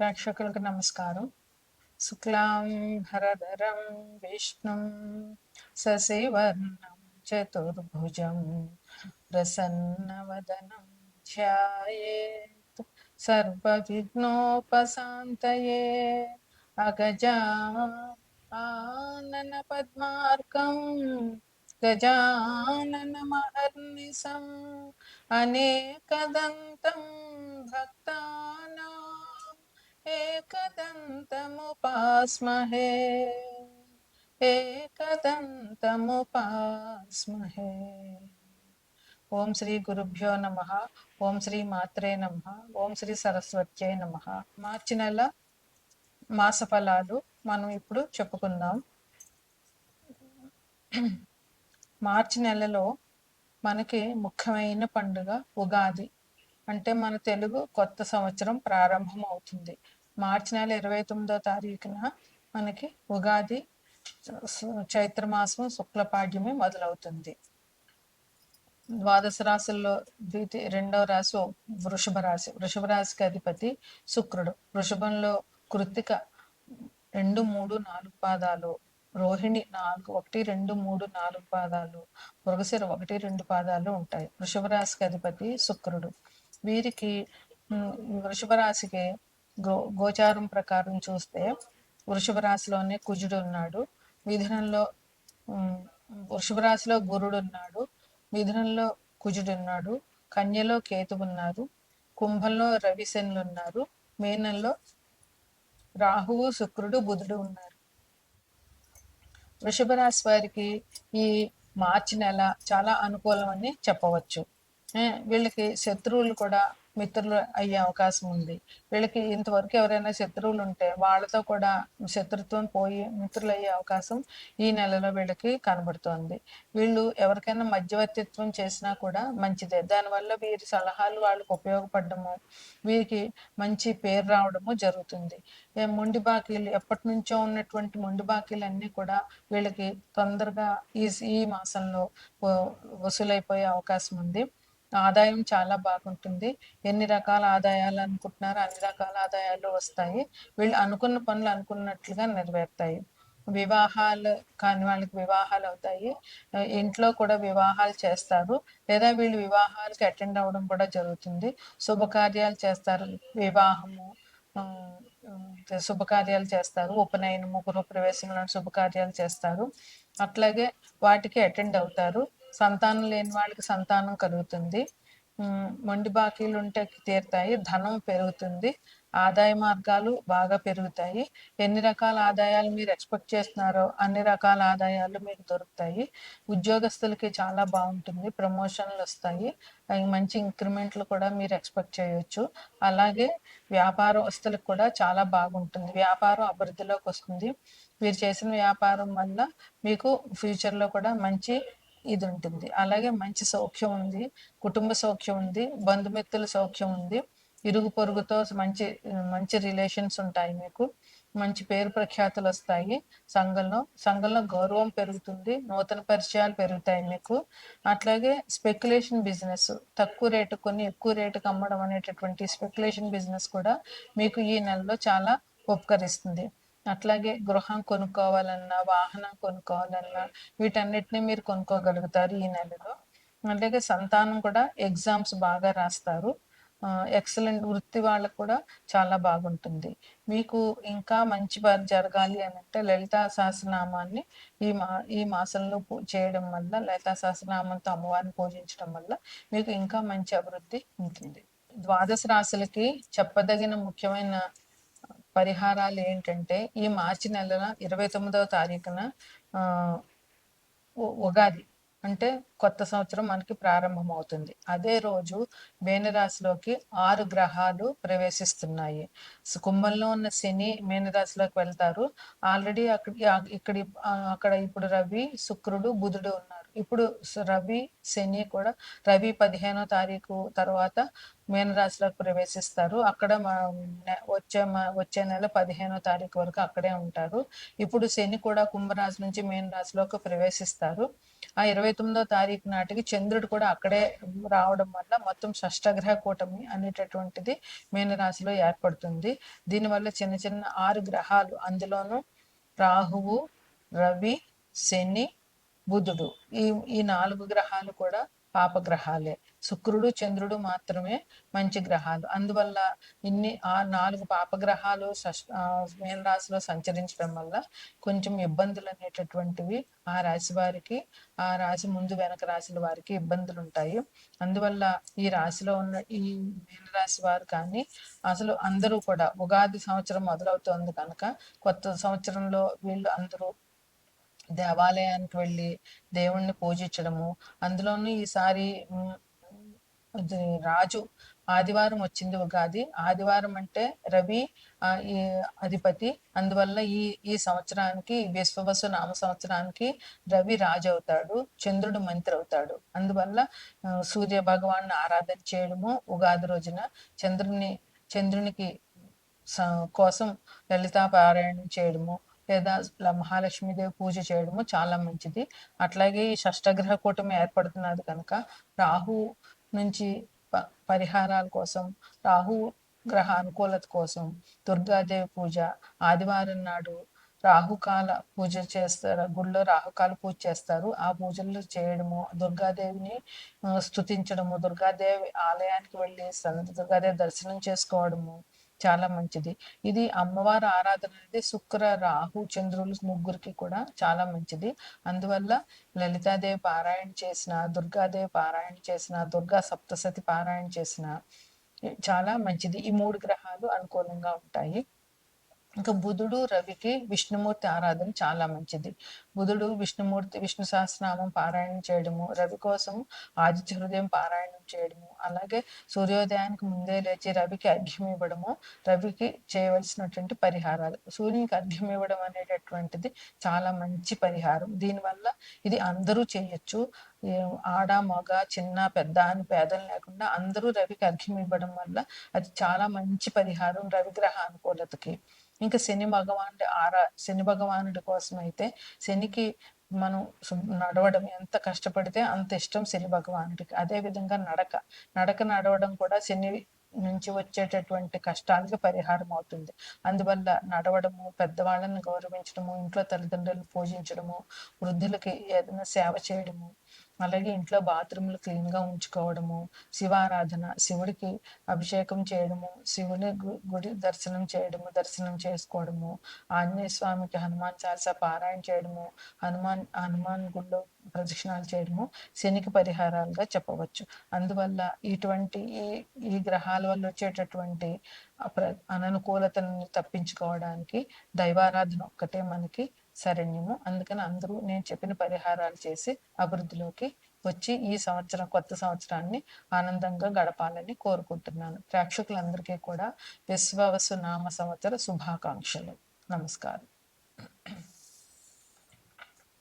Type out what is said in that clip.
ప్రేక్షకులకు నమస్కారం. శుక్లాం హరధరం విష్ణుం సశివర్ణం చతుర్భుజం ప్రసన్నవదనం ధ్యాయేత్ సర్వవిఘ్నోపశాంతయే అగజా ఆనన పద్మార్కం గజాననమహర్నిశం అనేకదంతం భక్తానా ఏకదంతముపాస్మహే. ఏకదంతముపాస్మహే. ఓం శ్రీ గురుభ్యో నమ. ఓం శ్రీ మాత్రే నమ. ఓం శ్రీ సరస్వత్యే నమ. మార్చి నెల మాస ఫలాలు మనం ఇప్పుడు చెప్పుకుందాం. మార్చి నెలలో మనకి ముఖ్యమైన పండుగ ఉగాది. అంటే మన తెలుగు కొత్త సంవత్సరం ప్రారంభం అవుతుంది మార్చి నెల ఇరవై తొమ్మిదో తారీఖున మనకి ఉగాది చైత్రమాసం శుక్లపాడ్యమి మొదలవుతుంది. ద్వాదశ రాశుల్లో ద్వితీయ రెండవ రాశి వృషభ రాశి. వృషభ రాశికి అధిపతి శుక్రుడు. వృషభంలో కృత్తిక రెండు మూడు నాలుగు పాదాలు. రోహిణి నాలుగు ఒకటి రెండు మూడు నాలుగు పాదాలు. మృగశిర ఒకటి రెండు పాదాలు ఉంటాయి. వృషభ రాశికి అధిపతి శుక్రుడు. వీరికి వృషభ రాశికి గో గోచారం ప్రకారం చూస్తే వృషభ రాశిలోనే కుజుడు ఉన్నాడు. మిథునంలో వృషభ రాశిలో గురుడు ఉన్నాడు. మిథునంలో కుజుడు ఉన్నాడు. కన్యలో కేతు ఉన్నారు కుంభంలో రవిశనులు ఉన్నారు. మేనంలో రాహువు శుక్రుడు బుధుడు ఉన్నారు. వృషభ రాశి వారికి ఈ మార్చి నెల చాలా అనుకూలం అని చెప్పవచ్చు వీళ్ళకి శత్రువులు కూడా మిత్రులు అయ్యే అవకాశం ఉంది. వీళ్ళకి ఇంతవరకు ఎవరైనా శత్రువులు ఉంటే వాళ్ళతో కూడా శత్రుత్వం పోయి మిత్రులు అయ్యే అవకాశం ఈ నెలలో వీళ్ళకి కనబడుతోంది. వీళ్ళు ఎవరికైనా మధ్యవర్తిత్వం చేసినా కూడా మంచిదే. దానివల్ల వీరి సలహాలు వాళ్ళకు ఉపయోగపడము వీరికి మంచి పేరు రావడము జరుగుతుంది. మొండి బాకీలు ఎప్పటి నుంచో ఉన్నటువంటి మొండి బాకీలు అన్నీ కూడా వీళ్ళకి తొందరగా ఈ ఈ మాసంలో వసూలైపోయే అవకాశం ఉంది. ఆదాయం చాలా బాగుంటుంది. ఎన్ని రకాల ఆదాయాలు అనుకుంటున్నారో అన్ని రకాల ఆదాయాలు వస్తాయి. వీళ్ళు అనుకున్న పనులు అనుకున్నట్లుగా నెరవేరుతాయి. వివాహాలు కాని వాళ్ళకి వివాహాలు అవుతాయి. ఇంట్లో కూడా వివాహాలు చేస్తారు. లేదా వీళ్ళు వివాహాలకి అటెండ్ అవ్వడం కూడా జరుగుతుంది. శుభకార్యాలు చేస్తారు. వివాహము శుభకార్యాలు చేస్తారు. ఉపనయనము గృహప్రవేశం లాంటి శుభకార్యాలు చేస్తారు. అట్లాగే వాటికి అటెండ్ అవుతారు. సంతానం లేని వాళ్ళకి సంతానం కలుగుతుంది. మొండి బాకీలు ఉంటే తీరుతాయి. ధనం పెరుగుతుంది. ఆదాయ మార్గాలు బాగా పెరుగుతాయి. ఎన్ని రకాల ఆదాయాలు మీరు ఎక్స్పెక్ట్ చేస్తున్నారో అన్ని రకాల ఆదాయాలు మీకు దొరుకుతాయి. ఉద్యోగస్తులకి చాలా బాగుంటుంది. ప్రమోషన్లు వస్తాయి. మంచి ఇంక్రిమెంట్లు కూడా మీరు ఎక్స్పెక్ట్ చేయొచ్చు. అలాగే వ్యాపారస్తులకు కూడా చాలా బాగుంటుంది. వ్యాపారం అభివృద్ధిలోకి వస్తుంది. మీరు చేసిన వ్యాపారం వల్ల మీకు ఫ్యూచర్లో కూడా మంచి ఇది ఉంటుంది అలాగే మంచి సౌఖ్యం ఉంది కుటుంబ సౌఖ్యం ఉంది బంధుమిత్రుల సౌఖ్యం ఉంది ఇరుగు పొరుగుతో మంచి మంచి రిలేషన్స్ ఉంటాయి మీకు మంచి పేరు ప్రఖ్యాతులు వస్తాయి సంఘంలో. సంఘంలో గౌరవం పెరుగుతుంది నూతన పరిచయాలు పెరుగుతాయి మీకు. అట్లాగే స్పెక్యులేషన్ బిజినెస్ తక్కువ రేటు కొన్ని ఎక్కువ రేటుకు అమ్మడం అనేటటువంటి స్పెక్యులేషన్ బిజినెస్ కూడా మీకు ఈ నెలలో చాలా ఉపకరిస్తుంది. అట్లాగే గృహం కొనుక్కోవాలన్నా వాహనం కొనుక్కోవాలన్నా వీటన్నిటిని మీరు కొనుక్కోగలుగుతారు ఈ నెలలో. అలాగే సంతానం కూడా ఎగ్జామ్స్ బాగా రాస్తారు. ఎక్సలెంట్ వృత్తి వాళ్ళకు కూడా చాలా బాగుంటుంది. మీకు ఇంకా మంచి జరగాలి అని అంటే లలితా సహస్రనామాన్ని ఈ మా ఈ మాసంలో చేయడం వల్ల లలితా సహస్రనామంతో అమ్మవారిని పూజించడం వల్ల మీకు ఇంకా మంచి అభివృద్ధి ఉంటుంది. ద్వాదశ రాశులకి చెప్పదగిన ముఖ్యమైన పరిహారాలు ఏంటంటే ఈ మార్చి నెలన ఇరవై తొమ్మిదవ తారీఖున ఉగాది అంటే కొత్త సంవత్సరం మనకి ప్రారంభమవుతుంది. అదే రోజు మేనరాశిలోకి ఆరు గ్రహాలు ప్రవేశిస్తున్నాయి. కుంభంలో ఉన్న శని మేనరాశిలోకి వెళ్తారు. ఆల్రెడీ అక్కడ ఇక్కడ అక్కడ ఇప్పుడు రవి శుక్రుడు బుధుడు ఉన్నారు. ఇప్పుడు రవి శని కూడా రవి పదిహేనో తారీఖు తర్వాత మీనరాశిలోకి ప్రవేశిస్తారు. అక్కడ వచ్చే వచ్చే నెల పదిహేనో తారీఖు వరకు అక్కడే ఉంటారు. ఇప్పుడు శని కూడా కుంభరాశి నుంచి మీనరాశిలోకి ప్రవేశిస్తారు. ఆ ఇరవై తొమ్మిదో తారీఖు నాటికి చంద్రుడు కూడా అక్కడే రావడం వల్ల మొత్తం షష్టగ్రహ కూటమి అనేటటువంటిది మీనరాశిలో ఏర్పడుతుంది. దీనివల్ల చిన్న చిన్న ఆరు గ్రహాలు అందులోనూ రాహువు రవి శని బుధుడు. ఈ ఈ నాలుగు గ్రహాలు కూడా పాపగ్రహాలే. శుక్రుడు చంద్రుడు మాత్రమే మంచి గ్రహాలు. అందువల్ల ఇన్ని ఆ నాలుగు పాపగ్రహాలు మేన రాశిలో సంచరించడం వల్ల కొంచెం ఇబ్బందులు అనేటటువంటివి ఆ రాశి వారికి ఆ రాశి ముందు వెనక రాశుల వారికి ఇబ్బందులు ఉంటాయి అందువల్ల ఈ రాశిలో ఉన్న ఈ మేన రాశి వారు కానీ అసలు అందరూ కూడా ఉగాది సంవత్సరం మొదలవుతోంది కనుక కొత్త సంవత్సరంలో వీళ్ళు అందరూ దేవాలయానికి వెళ్ళి దేవుణ్ణి పూజించడము. అందులోనూ ఈసారి రాజు ఆదివారం వచ్చింది ఉగాది. ఆదివారం అంటే రవి ఈ అధిపతి. అందువల్ల ఈ ఈ సంవత్సరానికి విశ్వవసు నామ సంవత్సరానికి రవి రాజు అవుతాడు చంద్రుడు మంత్రి అవుతాడు. అందువల్ల సూర్య భగవాన్ ఆరాధన చేయడము ఉగాది రోజున చంద్రుని చంద్రునికి కోసం లలితా పారాయణం చేయడము లేదా మహాలక్ష్మీదేవి పూజ చేయడము చాలా మంచిది. అట్లాగే ఈ షష్టగ్రహ కూటమి ఏర్పడుతున్నది కనుక రాహు నుంచి పరిహారాల కోసం రాహు గ్రహ అనుకూలత కోసం దుర్గాదేవి పూజ ఆదివారం నాడు రాహుకాల పూజ చేస్తారు గుళ్ళో రాహుకాల పూజ చేస్తారు. ఆ పూజలు చేయడము దుర్గాదేవిని స్థుతించడము దుర్గాదేవి ఆలయానికి వెళ్ళి దుర్గాదేవి దర్శనం చేసుకోవడము చాలా మంచిది. ఇది అమ్మవారి ఆరాధన అనేది శుక్ర రాహు చంద్రులు ముగ్గురికి కూడా చాలా మంచిది. అందువల్ల లలితాదేవి పారాయణ చేసిన దుర్గాదేవి పారాయణ చేసిన దుర్గా సప్తసతి పారాయణ చేసిన చాలా మంచిది. ఈ మూడు గ్రహాలు అనుకూలంగా ఉంటాయి. ఇంకా బుధుడు రవికి విష్ణుమూర్తి ఆరాధన చాలా మంచిది. బుధుడు విష్ణుమూర్తి విష్ణు సహస్రనామం పారాయణం చేయడము రవి కోసం ఆదిత్య హృదయం పారాయణం చేయడము అలాగే సూర్యోదయానికి ముందే లేచి రవికి అర్ఘ్యం ఇవ్వడము రవికి చేయవలసినటువంటి పరిహారాలు. సూర్యునికి అర్ఘ్యం ఇవ్వడం అనేటటువంటిది చాలా మంచి పరిహారం. దీనివల్ల ఇది అందరూ చేయొచ్చు. ఆడ మగ చిన్న పెద్ద అని పేదలు లేకుండా అందరూ రవికి అర్ఘ్యం ఇవ్వడం వల్ల అది చాలా మంచి పరిహారం రవిగ్రహ అనుకూలతకి. ఇంకా శని భగవానుడి ఆరా శని భగవానుడి కోసం అయితే శనికి మనం నడవడం ఎంత కష్టపడితే అంత ఇష్టం శని భగవానుడికి. అదే విధంగా నడక. నడక నడవడం కూడా శని నుంచి వచ్చేటటువంటి కష్టాలకి పరిహారం అవుతుంది. అందువల్ల నడవడము పెద్దవాళ్ళని గౌరవించడము ఇంట్లో తల్లిదండ్రులను పూజించడము వృద్ధులకి ఏదైనా సేవ చేయడము అలాగే ఇంట్లో బాత్రూమ్లు క్లీన్గా ఉంచుకోవడము శివారాధన శివుడికి అభిషేకం చేయడము శివుని గుడి దర్శనం చేయడము దర్శనం చేసుకోవడము ఆంజనేయ స్వామికి హనుమాన్ చాలీసా పారాయణ చేయడము హనుమాన్ హనుమాన్ గుళ్ళో ప్రదక్షిణాలు చేయడము శనికి పరిహారాలుగా చెప్పవచ్చు. అందువల్ల ఇటువంటి ఈ ఈ గ్రహాల వల్ల వచ్చేటటువంటి అననుకూలతను తప్పించుకోవడానికి దైవారాధన ఒక్కటే మనకి శరణ్యము అందుకని అందరూ నేను చెప్పిన పరిహారాలు చేసి అభివృద్ధిలోకి వచ్చి ఈ సంవత్సరం కొత్త సంవత్సరాన్ని ఆనందంగా గడపాలని కోరుకుంటున్నాను. ప్రేక్షకులందరికీ కూడా విశ్వవసు నామ సంవత్సర శుభాకాంక్షలు. నమస్కారం.